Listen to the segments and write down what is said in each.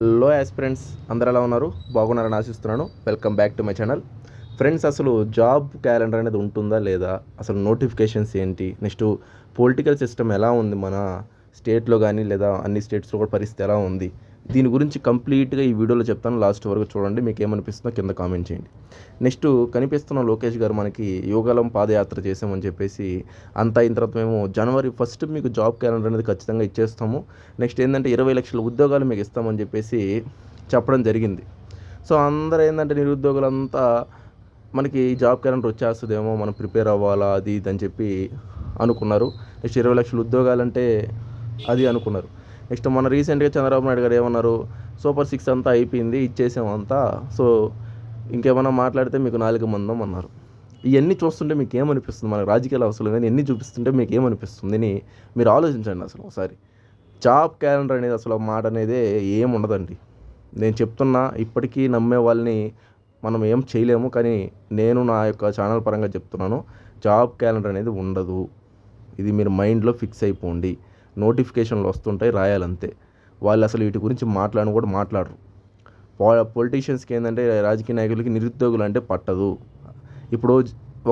Hello friends అందరు ఎలా ఉన్నారు? బాగున్నారని ఆశిస్తున్నాను. Welcome back to my channel friends అసలు జాబ్ క్యాలెండర్ అనేది ఉంటుందా లేదా? అసలు నోటిఫికేషన్స్ ఏంటి? నెక్స్ట్ పొలిటికల్ సిస్టమ్ ఎలా ఉంది మన స్టేట్లో కానీ లేదా అన్ని స్టేట్స్లో కూడా పరిస్థితి ఎలా ఉంది? దీని గురించి కంప్లీట్గా ఈ వీడియోలో చెప్తాను. లాస్ట్ వరకు చూడండి. మీకు ఏమనిపిస్తుందో కింద కామెంట్ చేయండి. నెక్స్ట్ కనిపిస్తున్న లోకేష్ గారు మనకి యోగాలం పాదయాత్ర చేసామని చెప్పేసి అంతా అయిన తర్వాత మేము జనవరి ఫస్ట్ మీకు జాబ్ క్యాలెండర్ అనేది ఖచ్చితంగా ఇచ్చేస్తాము. నెక్స్ట్ ఏంటంటే ఇరవై లక్షల ఉద్యోగాలు మీకు ఇస్తామని చెప్పేసి చెప్పడం జరిగింది. సో అందరూ ఏంటంటే నిరుద్యోగులంతా మనకి జాబ్ క్యాలెండర్ వచ్చేస్తుందేమో మనం ప్రిపేర్ అవ్వాలా అది ఇది అని చెప్పి అనుకున్నారు. నెక్స్ట్ ఇరవై లక్షల ఉద్యోగాలంటే అది అనుకున్నారు. నెక్స్ట్ మన రీసెంట్గా చంద్రబాబు నాయుడు గారు ఏమన్నారు? సూపర్ సిక్స్ అంతా అయిపోయింది ఇచ్చేసాం అంతా. సో ఇంకేమైనా మాట్లాడితే మీకు నాలుగు మందం అన్నారు. ఇవన్నీ చూస్తుంటే మీకు ఏమనిపిస్తుంది మనకు రాజకీయాల అవసరం కానీ ఎన్ని చూపిస్తుంటే మీకు ఏమనిపిస్తుంది అని మీరు ఆలోచించండి అసలు ఒకసారి. జాబ్ క్యాలెండర్ అనేది అసలు మాట అనేది ఏముండదండి ఉండదండి. నేను చెప్తున్నా ఇప్పటికీ నమ్మే వాళ్ళని మనం ఏం చేయలేము కానీ నేను నా యొక్క ఛానల్ పరంగా చెప్తున్నాను జాబ్ క్యాలెండర్ అనేది ఉండదు. ఇది మీరు మైండ్లో ఫిక్స్ అయిపోండి. నోటిఫికేషన్లు వస్తుంటాయి రాయాలంతే. వాళ్ళు అసలు వీటి గురించి మాట్లాడని కూడా మాట్లాడరు. పొలిటీషియన్స్కి ఏంటంటే రాజకీయ నాయకులకి నిరుద్యోగులు అంటే పట్టదు. ఇప్పుడు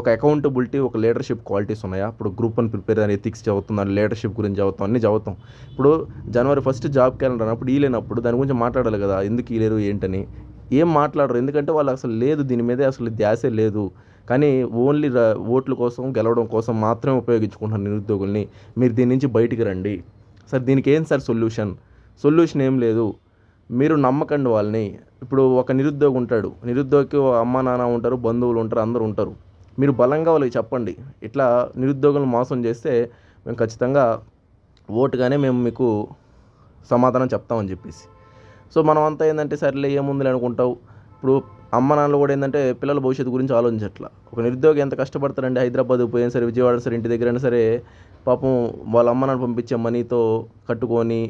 ఒక అకౌంటబిలిటీ ఒక లీడర్షిప్ క్వాలిటీస్ ఉన్నాయా? ఇప్పుడు గ్రూప్ వన్ ప్రిపేర్ అని ఎథిక్స్ చదువుతున్నాను లీడర్షిప్ గురించి చదువుతాం అన్నీ చదువుతాం. ఇప్పుడు జనవరి ఫస్ట్ జాబ్ క్యాలెండర్ అన్నప్పుడు ఈ లేనప్పుడు దాని గురించి మాట్లాడాలి కదా ఎందుకు లేరు ఏంటని? ఏం మాట్లాడరు ఎందుకంటే వాళ్ళు అసలు లేదు దీని మీదే అసలు ధ్యాసే లేదు. కానీ ఓన్లీ ర- ఓట్ల కోసం గెలవడం కోసం మాత్రమే ఉపయోగించుకుంటున్నారు నిరుద్యోగుల్ని మీరు దీని నుంచి బయటికి రండి. సార్ దీనికి ఏం సార్ సొల్యూషన్? సొల్యూషన్ ఏం లేదు. మీరు నమ్మకండి వాళ్ళని. ఇప్పుడు ఒక నిరుద్యోగి ఉంటాడు. నిరుద్యోగికి అమ్మ నాన్న ఉంటారు బంధువులు ఉంటారు అందరూ ఉంటారు. మీరు బలంగా వాళ్ళకి చెప్పండి. ఇట్లా నిరుద్యోగులను మోసం చేస్తే మేము ఖచ్చితంగా ఓటుగానే మేము మీకు సమాధానం చెప్తామని చెప్పేసి. సో మనం అంతా ఏంటంటే సర్లే ఏముంది అనుకుంటావు. ఇప్పుడు అమ్మ నాన్నలు కూడా ఏంటంటే పిల్లల భవిష్యత్తు గురించి ఆలోచించట్ల. ఒక నిరుద్యోగి ఎంత కష్టపడతారండి హైదరాబాద్ పోయినా సరే విజయవాడ సరే ఇంటి దగ్గర అయినా సరే పాపం వాళ్ళ అమ్మ నాన్న పంపించే మనీతో కట్టుకొని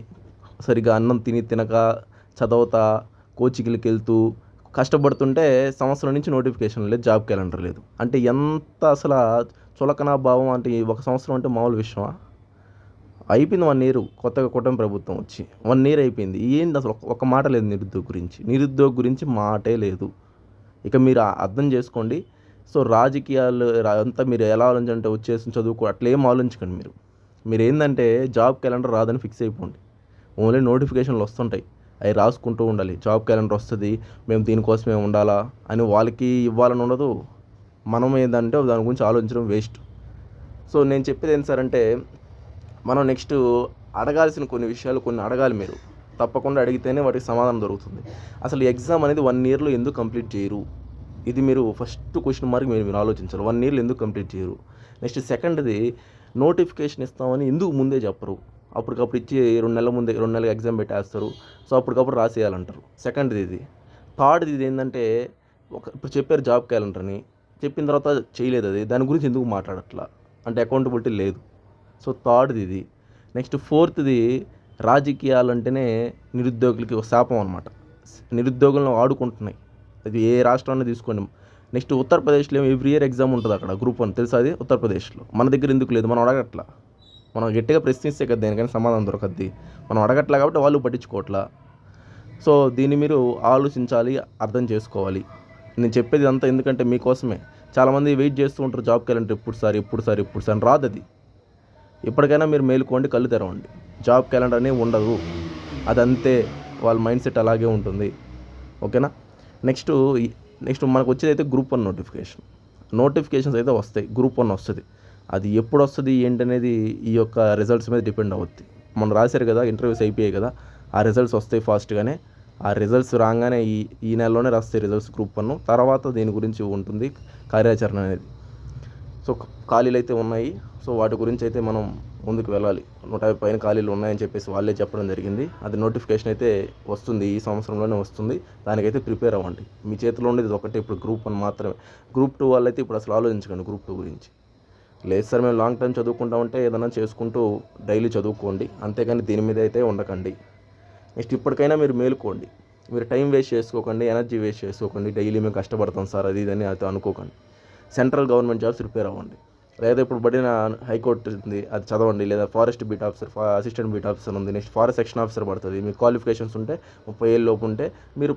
సరిగా అన్నం తిని తినక చదవతా కోచింగ్లకి వెళ్తూ కష్టపడుతుంటే సంవత్సరం నుంచి నోటిఫికేషన్ లేదు జాబ్ క్యాలెండర్ లేదు. అంటే ఎంత అసలు చులకన భావం అంటే ఒక సంవత్సరం అంటే మామూలు విషయమా? అయిపోయింది వన్ ఇయర్ కొత్తగా కూటమి ప్రభుత్వం వచ్చి. వన్ ఇయర్ అయిపోయింది. ఏంది అసలు ఒక మాట లేదు నిరుద్యోగ గురించి. నిరుద్యోగ గురించి మాటే లేదు. ఇక మీరు అర్థం చేసుకోండి. సో రాజకీయాలు రా- అంతా మీరు ఎలా ఆలోచించంటే వచ్చేసి చదువుకో అట్లా ఏం ఆలోచించకండి మీరు. మీరు ఏంటంటే జాబ్ క్యాలెండర్ రాదని ఫిక్స్ అయిపోండి. ఓన్లీ నోటిఫికేషన్లు వస్తుంటాయి. అవి రాసుకుంటూ ఉండాలి. జాబ్ క్యాలెండర్ వస్తుంది మేము దీనికోసమే ఉండాలా అని వాళ్ళకి ఇవ్వాలని ఉండదు. మనం ఏంటంటే దాని గురించి ఆలోచించడం వేస్ట్. సో నేను చెప్పేది ఏంటి సార్ అంటే మనం నెక్స్ట్ అడగాల్సిన కొన్ని విషయాలు కొన్ని అడగాలి మీరు. తప్పకుండా అడిగితేనే వాటికి సమాధానం దొరుకుతుంది. అసలు ఎగ్జామ్ అనేది వన్ ఇయర్లో ఎందుకు కంప్లీట్ చేయరు? ఇది మీరు ఫస్ట్ క్వశ్చన్ మార్క్ మీరు మీరు ఆలోచించాలి. వన్ ఇయర్లో ఎందుకు కంప్లీట్ చేయరు? నెక్స్ట్ సెకండ్ది నోటిఫికేషన్ ఇస్తామని ఎందుకు ముందే చెప్పరు? అప్పటికప్పుడు ఇచ్చి రెండు నెలల ముందే రెండు నెలల ఎగ్జామ్ పెట్టేస్తారు. సో అప్పటికప్పుడు రాసేయాలంటారు. సెకండ్ది ఇది. థర్డ్ది ఇది ఏంటంటే ఒక ఇప్పుడు చెప్పారు జాబ్ క్యాలెండర్ని చెప్పిన తర్వాత చేయలేదు అది. దాని గురించి ఎందుకు మాట్లాడట్లా? అంటే అకౌంటబిలిటీ లేదు. సో థర్డ్ది ఇది. నెక్స్ట్ ఫోర్త్ది రాజకీయాలు అంటేనే నిరుద్యోగులకి ఒక శాపం అనమాట నిరుద్యోగులను ఆడుకుంటున్నాయి అది ఏ రాష్ట్రాన్ని తీసుకోండి. నెక్స్ట్ ఉత్తరప్రదేశ్లో ఎవ్రీ ఇయర్ ఎగ్జామ్ ఉంటుంది అక్కడ గ్రూప్ వన్. తెలుసా అది? ఉత్తరప్రదేశ్లో. మన దగ్గర ఎందుకు లేదు? మనం అడగట్లా. మనం గట్టిగా ప్రశ్నిస్తే కదా దేనికైనా సమాధానం దొరకద్ది. మనం అడగట్లా కాబట్టి వాళ్ళు పట్టించుకోవట్లా సో దీన్ని మీరు ఆలోచించాలి అర్థం చేసుకోవాలి. నేను చెప్పేది అంతా ఎందుకంటే మీకోసమే. చాలామంది వెయిట్ చేస్తూ ఉంటారు జాబ్ క్యాలెండర్ ఇప్పుడు సార్? ఇప్పుడు సార్? ఇప్పుడు సార్? రాదు అది ఇప్పటికైనా మీరు మేలుకోండి కళ్ళు తెరవండి. జాబ్ క్యాలెండర్ అనేది ఉండదు. అదంతే వాళ్ళ మైండ్ సెట్ అలాగే ఉంటుంది. ఓకేనా? నెక్స్ట్ నెక్స్ట్ మనకు వచ్చేది అయితే గ్రూప్ వన్ నోటిఫికేషన్. నోటిఫికేషన్స్ అయితే వస్తాయి. గ్రూప్ వన్ వస్తుంది. అది ఎప్పుడు వస్తుంది ఏంటనేది ఈ యొక్క రిజల్ట్స్ మీద డిపెండ్ అవుద్ది. మనం రాశారు కదా ఇంటర్వ్యూస్ అయిపోయాయి కదా ఆ రిజల్ట్స్ వస్తాయి ఫాస్ట్గానే ఆ రిజల్ట్స్ రాగానే ఈ ఈ నెలలోనే రాస్తాయి రిజల్ట్స్ గ్రూప్ వన్. తర్వాత దీని గురించి ఉంటుంది కార్యాచరణ అనేది. సో ఖాళీలు అయితే ఉన్నాయి. సో వాటి గురించి అయితే మనం ముందుకు వెళ్ళాలి. నూట యాభై పైన ఖాళీలు ఉన్నాయని చెప్పేసి వాళ్ళే చెప్పడం జరిగింది. అది నోటిఫికేషన్ అయితే వస్తుంది. ఈ సంవత్సరంలోనే వస్తుంది. దానికైతే ప్రిపేర్ అవ్వండి. మీ చేతిలో ఉండేది ఒకటే. ఇప్పుడు గ్రూప్ వన్ మాత్రమే. గ్రూప్ టూ వాళ్ళైతే ఇప్పుడు అసలు ఆలోచించకండి గ్రూప్ టూ గురించి. లేదు సార్ మేము లాంగ్ టైం చదువుకుంటామంటే ఏదైనా చేసుకుంటూ డైలీ చదువుకోండి. అంతేగాని దీని మీద అయితే ఉండకండి. నెక్స్ట్ ఇప్పటికైనా మీరు మేలుకోండి. మీరు టైం వేస్ట్ చేసుకోకండి ఎనర్జీ వేస్ట్ చేసుకోకండి. డైలీ మేము కష్టపడతాం సార్ అది ఇది అని అయితే అనుకోకండి. సెంట్రల్ గవర్నమెంట్ జాబ్స్ ప్రిపేర్ అవ్వండి. లేదా ఇప్పుడు పడిన హైకోర్టు ఉంది అది చదవండి. లేదా forest beat officer assistant beat officer ఉంది. నెక్స్ట్ ఫారెస్ట్ సెక్షన్ ఆఫీసర్ పడుతుంది. మీ క్వాలిఫికేషన్స్ ఉంటే ముప్పై ఏళ్ళ లోపు ఉంటే మీరు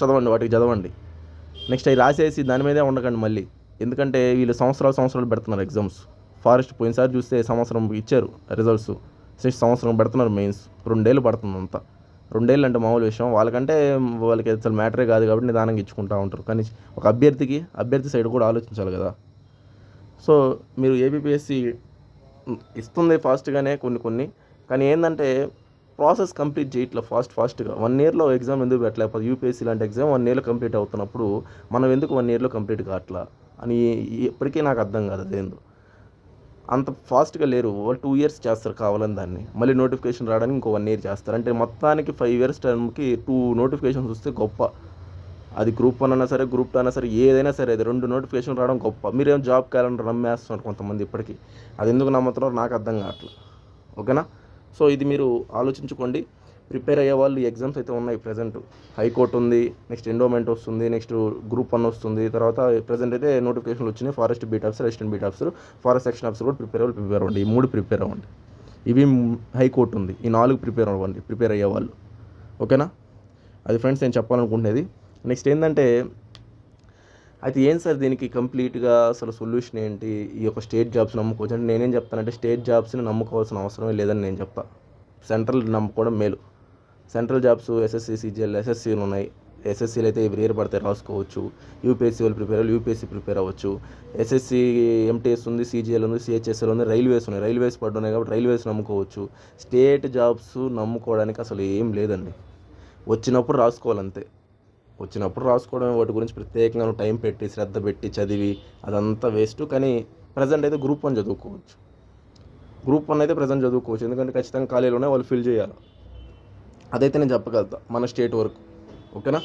చదవండి వాటికి చదవండి. నెక్స్ట్ అవి రాసేసి దాని మీదే ఉండకండి మళ్ళీ. ఎందుకంటే వీళ్ళు సంవత్సరాలు సంవత్సరాలు పెడుతున్నారు ఎగ్జామ్స్. ఫారెస్ట్ పోయినసారి చూస్తే సంవత్సరం ఇచ్చారు రిజల్ట్స్. నెక్స్ట్ సంవత్సరం పెడుతున్నారు మెయిన్స్. రెండేళ్ళు పడుతుంది అంతా. రెండేళ్ళు అంటే మామూలు విషయం. వాళ్ళకంటే వాళ్ళకి అసలు మ్యాటరే కాదు కాబట్టి నిదానంగా ఇచ్చుకుంటూ ఉంటారు. కానీ ఒక అభ్యర్థికి అభ్యర్థి సైడ్ కూడా ఆలోచించాలి కదా. సో మీరు ఏబిపిఎస్సి ఇస్తుంది ఫాస్ట్గానే కొన్ని కొన్ని. కానీ ఏంటంటే ప్రాసెస్ కంప్లీట్ చేయట్లే ఫాస్ట్ ఫాస్ట్గా వన్ ఇయర్లో ఎగ్జామ్ ఎందుకు పెట్టలేకపోతే యూపీఎస్సీ లాంటి ఎగ్జామ్ వన్ ఇయర్లో కంప్లీట్ అవుతున్నప్పుడు మనం ఎందుకు వన్ ఇయర్లో కంప్లీట్ కావట్లా? అని ఇప్పటికీ నాకు అర్థం కాదు అదేందో. అంత ఫాస్ట్గా లేరు. వాళ్ళు టూ ఇయర్స్ చేస్తారు కావాలని దాన్ని. మళ్ళీ నోటిఫికేషన్ రావడానికి ఇంకో వన్ ఇయర్ చేస్తారు. అంటే మొత్తానికి ఫైవ్ ఇయర్స్ టర్మ్కి టూ నోటిఫికేషన్స్ వస్తే గొప్ప. అది గ్రూప్ వన్ అయినా సరే గ్రూప్ టూ అయినా సరే ఏదైనా సరే అది రెండు నోటిఫికేషన్ రావడం గొప్ప. మీరేం జాబ్ క్యాలెండర్ నమ్మేస్తున్నారు కొంతమంది ఇప్పటికీ? అది ఎందుకు నమ్ముతున్నారో నాకు అర్థం కావట్లేదు. ఓకేనా? సో ఇది మీరు ఆలోచించుకోండి. ప్రిపేర్ అయ్యే వాళ్ళు ఎగ్జామ్స్ అయితే ఉన్నాయి ప్రజెంట్ హైకోర్టు ఉంది నెక్స్ట్ ఎండోమెంట్ వస్తుంది నెక్స్ట్ గ్రూప్ వన్ వస్తుంది తర్వాత ప్రజెంట్ అయితే నోటిఫికేషన్లు వచ్చినాయి forest beat officer assistant beat officer forest section officer కూడా ప్రిపేర్ అవ్వాలి ప్రిపేర్ అవ్వండి. ఈ మూడు ప్రిపేర్ అవ్వండి. ఇవి హైకోర్టు ఉంది ఈ నాలుగు ప్రిపేర్ అవ్వండి ప్రిపేర్ అయ్యే వాళ్ళు. ఓకేనా? అది ఫ్రెండ్స్ నేను చెప్పాలనుకుంటున్నది. నెక్స్ట్ ఏంటంటే అయితే ఏం సార్ దీనికి కంప్లీట్గా అసలు సొల్యూషన్ ఏంటి? ఈ యొక్క స్టేట్ జాబ్స్ నమ్ముకోవచ్చు. అంటే నేనేం చెప్తానంటే స్టేట్ జాబ్స్ని నమ్ముకోవాల్సిన అవసరమే లేదని నేను చెప్తా. సెంట్రల్ నమ్ముకోవడం మేలు. సెంట్రల్ జాబ్స్ ఎస్ఎస్సి సిజిఎల్ ఎస్ఎస్సీలు ఉన్నాయి. ఎస్ఎస్సీలు అయితే ప్రియర్ ఇయర్ పడితే రాసుకోవచ్చు. యూపీఎస్సీ వాళ్ళు ప్రిపేర్ అవ్వాలి. యూపీఎస్సీ ప్రిపేర్ అవ్వచ్చు. ఎస్ఎస్సీ ఎంటీఎస్ ఉంది సిజిఎల్ ఉంది సిహెచ్ఎస్ఎల్ ఉంది రైల్వేస్ ఉన్నాయి. రైల్వేస్ పడున్నాయి కాబట్టి రైల్వేస్ నమ్ముకోవచ్చు. స్టేట్ జాబ్స్ నమ్ముకోవడానికి అసలు ఏం లేదండి. వచ్చినప్పుడు రాసుకోవాలంతే. వచ్చినప్పుడు రాసుకోవడం వాటి గురించి ప్రత్యేకంగా టైం పెట్టి శ్రద్ధ పెట్టి చదివి అదంతా వేస్ట్ కానీ ప్రజెంట్ అయితే గ్రూప్ వన్ చదువుకోవచ్చు. గ్రూప్ వన్ అయితే ప్రజెంట్ చదువుకోవచ్చు. ఎందుకంటే ఖచ్చితంగా ఖాళీలోనే వాళ్ళు ఫిల్ చేయాలి. అదైతే నేను చెప్పగలుగుతా మన స్టేట్ వరకు ఓకేనా?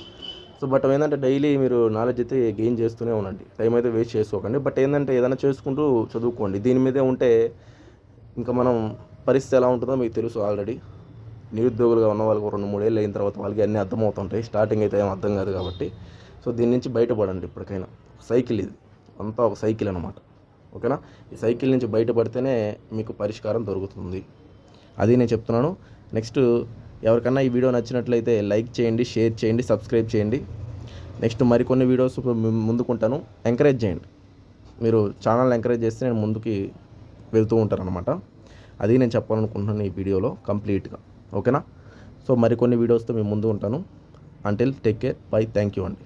సో బట్ ఏంటంటే డైలీ మీరు నాలెడ్జ్ అయితే గెయిన్ చేస్తూనే ఉండండి టైం అయితే వేస్ట్ చేసుకోకండి. బట్ ఏంటంటే ఏదైనా చేసుకుంటూ చదువుకోండి దీని మీదే ఉంటే ఇంకా మనం పరిస్థితి ఎలా ఉంటుందో మీకు తెలుసు ఆల్రెడీ. నిరుద్యోగులుగా ఉన్న వాళ్ళకి రెండు మూడేళ్ళు అయిన తర్వాత వాళ్ళకి అన్నీ అర్థమవుతుంటాయి స్టార్టింగ్ అయితే ఏం అర్థం కాదు కాబట్టి. సో దీని నుంచి బయటపడండి ఇప్పటికైనా సైకిల్ ఇది అంతా ఒక సైకిల్ అనమాట ఓకేనా? ఈ సైకిల్ నుంచి బయటపడితేనే మీకు పరిష్కారం దొరుకుతుంది. అది నేను చెప్తున్నాను. నెక్స్ట్ ఎవరికన్నా ఈ వీడియో నచ్చినట్లయితే లైక్ చేయండి షేర్ చేయండి సబ్స్క్రైబ్ చేయండి. నెక్స్ట్ మరికొన్ని వీడియోస్ ముందుకుంటాను. ఎంకరేజ్ చేయండి. మీరు ఛానల్ ఎంకరేజ్ చేస్తే నేను ముందుకి వెళ్తూ ఉంటాను అనమాట అది నేను చెప్పాలనుకుంటున్నాను ఈ వీడియోలో కంప్లీట్గా. ఓకేనా? సో మరికొన్ని వీడియోస్తో మేము ముందు ఉంటాను. Until take care bye thank you అండి.